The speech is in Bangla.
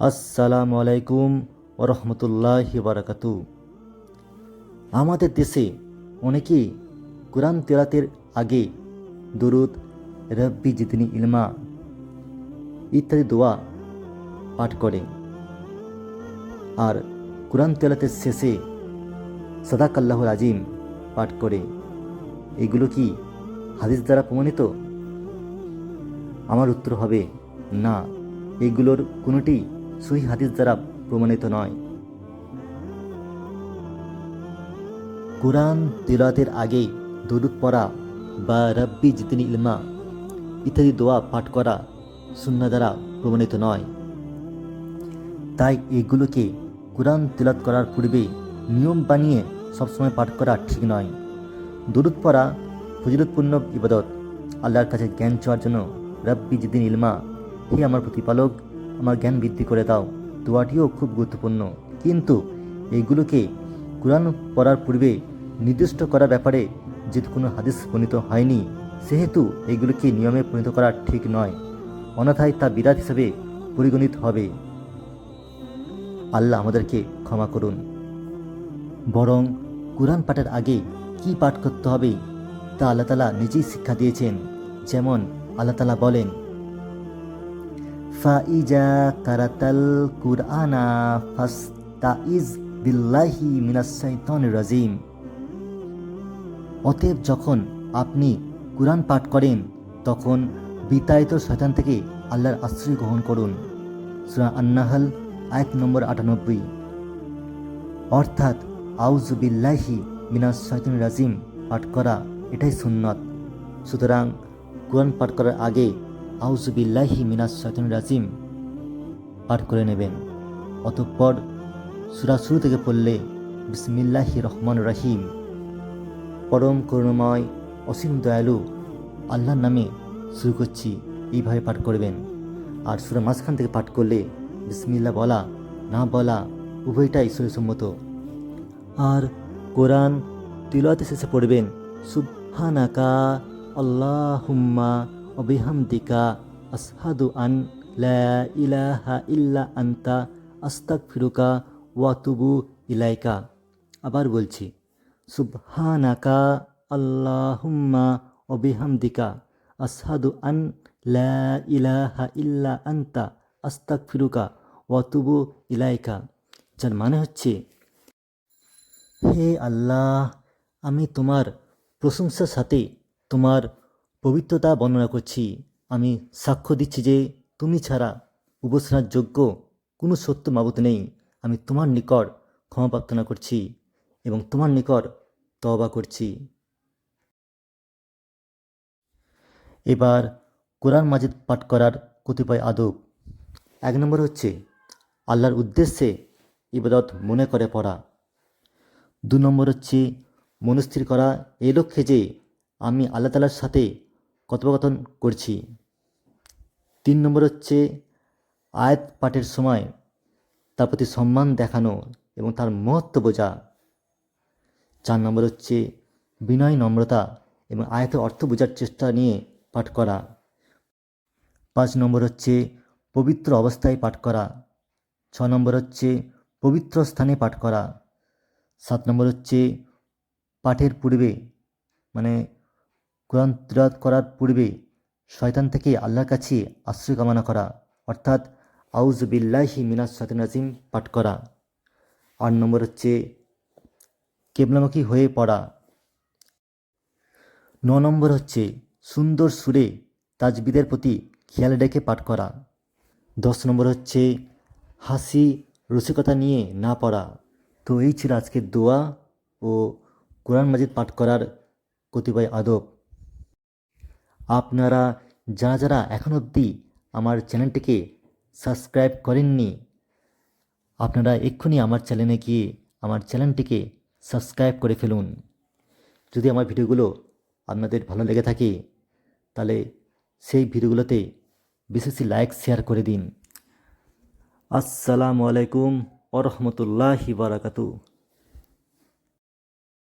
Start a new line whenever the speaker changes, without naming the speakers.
আসসালামু আলাইকুম ওরহমতুল্লাহ বারাকাতু। আমাদের দেশে অনেকেই কোরআন তেরাতের আগে দুরুদ, রব্বি জিদিনী ইলমা ইত্যাদি দোয়া পাঠ করে। আর কোরআন তেলাতের শেষে সাদাকাল্লাহুর আজিম পাঠ করে। এগুলো কি হাদিস দ্বারা প্রমাণিত? আমার উত্তর হবে না। এগুলোর কোনোটি সহি হাদিস দ্বারা প্রমাণিত নয়। কোরআন তিলাতের আগে দরুদ পড়া বা রব্বি জিতিনি ইলমা ইত্যাদি দোয়া পাঠ করা শূন্য দ্বারা প্রমাণিত নয়। তাই এগুলোকে কোরআন তিলাত করার পূর্বে নিয়ম বানিয়ে সবসময় পাঠ করা ঠিক নয়। দরুদ পড়া ফজিলতপূর্ণ ইবাদত, আল্লাহর কাছে জ্ঞান চাওয়ার জন্য রব্বি জিদিন ইলমা হে আমার প্রতিপালক আমার জ্ঞান বৃদ্ধি করে দাও। দোয়াটিও খুব গুরুত্বপূর্ণ। কিন্তু এইগুলোকে কোরআন পড়ার পূর্বে নির্দিষ্ট করার ব্যাপারে যেহেতু কোনো হাদিস প্রণীত হয়নি, সেহেতু এইগুলোকে নিয়মে পরিণত করা ঠিক নয়। অন্যথায় তা বিরাট হিসেবে পরিগণিত হবে। আল্লাহ আমাদেরকে ক্ষমা করুন। বরং কোরআন পাঠের আগে কি পাঠ করতে হবে, তা আল্লাহ তালা নিজেই শিক্ষা দিয়েছেন। যেমন আল্লাহ তালা বলেন ফাইজা কারাতাল কুরআনা ফাস্তাইজ বিল্লাহি মিনাস শাইতানির রাজিম অতএব যখন আপনি কোরআন পাঠ করেন, তখন বিতাড়িত শয়তান থেকে আল্লাহর আশ্রয় গ্রহণ করুন। সুরা আন্নাহাল, আয়াত নম্বর আটানব্বই। অর্থাৎ আউজুবিল্লাহি মিনাস শয়তান রাজিম, পাঠ করা এটাই সুন্নত। সুতরাং কোরআন পাঠ করার আগে আউজুবিল্লাহি মিনাস শয়তান রাজিম। পাঠ করে নেবেন। অতঃপর সুরা শুরু থেকে পড়লে বিসমিল্লাহি রহমান রহিম। পরম করুণময়, অসীম দয়ালু আল্লাহর নামে শুরু করছি। এইভাবে পাঠ করবেন। আর সুরা মাঝখান থেকে পাঠ করলে বিসমিল্লা বলা, না বলা উভয়টাই ঈশ্বরসম্মত আর কোরআন তিলতে শেষে পড়বেন, সুবহানাকা আল্লাহুম্মা অবিহামদিকা আসহাদু আন লা ইলাহা ইল্লা আন্তা আস্তাগফিরুকা ওয়াতুবু ইলাইকা আবার বলছি সুবহানাকা আল্লাহুম্মা অবিহামদিকা আসহাদু আন লা ইলাহা ইল্লা আন্তা আস্তাগফিরুকা ওয়াতুবু ইলাইকা যার মানে হচ্ছে হে আল্লাহ আমি তোমার প্রশংসার সাথে তোমার পবিত্রতা বর্ণনা করছি। আমি সাক্ষ্য দিচ্ছি যে তুমি ছাড়া উপাসনার যোগ্য কোনো সত্য মাবুত নেই। আমি তোমার নিকট ক্ষমা প্রার্থনা করছি এবং তোমার নিকট তবা করছি। এবার কোরআন মাজিদ পাঠ করার কতিপয় আদব। এক নম্বর হচ্ছে আল্লাহর উদ্দেশ্যে ইবাদত মনে করে পড়া। দু নম্বর হচ্ছে মনস্থির করা। এই লক্ষ্যে যে আমি আল্লাহ তালার সাথে কথোপকথন করছি। তিন নম্বর হচ্ছে আয়াত পাঠের সময় তার প্রতি সম্মান দেখানো এবং তার মহত্ব বোঝা। চার নম্বর হচ্ছে বিনয় নম্রতা এবং আয়াতের অর্থ বোঝার চেষ্টা নিয়ে পাঠ করা। পাঁচ নম্বর হচ্ছে পবিত্র অবস্থায় পাঠ করা। ছ নম্বর হচ্ছে পবিত্র স্থানে পাঠ করা। সাত নম্বর হচ্ছে পাঠের পূর্বে মানে কোরআন তিলাওয়াত করার পূর্বে শয়তান থেকে আল্লাহর কাছে আশ্রয় কামনা করা, অর্থাৎ আউজ বিল্লাহি মিনাস শয়তান রাজিম পাঠ করা। আট নম্বর হচ্ছে কেবলামুখী হয়ে পড়া। ন নম্বর হচ্ছে সুন্দর সুরে তাজবিদের প্রতি খেয়াল রেখে পাঠ করা। দশ নম্বর হচ্ছে হাসি রসিকতা নিয়ে না পড়া। তো এই ছিল আজকের দোয়া ও কোরআন মাজিদ পাঠ করার কতিপয় আদব। আপনারা যারা যারা এখন অবধি আমার চ্যানেলটিকে সাবস্ক্রাইব করেননি, আপনারা এক্ষুনি আমার চ্যানেলে গিয়ে আমার চ্যানেলটিকে সাবস্ক্রাইব করে ফেলুন। যদি আমার ভিডিওগুলো আপনাদের ভালো লেগে থাকে, তাহলে সেই ভিডিওগুলোতে বিশেষ লাইক, শেয়ার করে দিন। আসসালামু আলাইকুম ওরহমতুল্লাহি বারাকাতু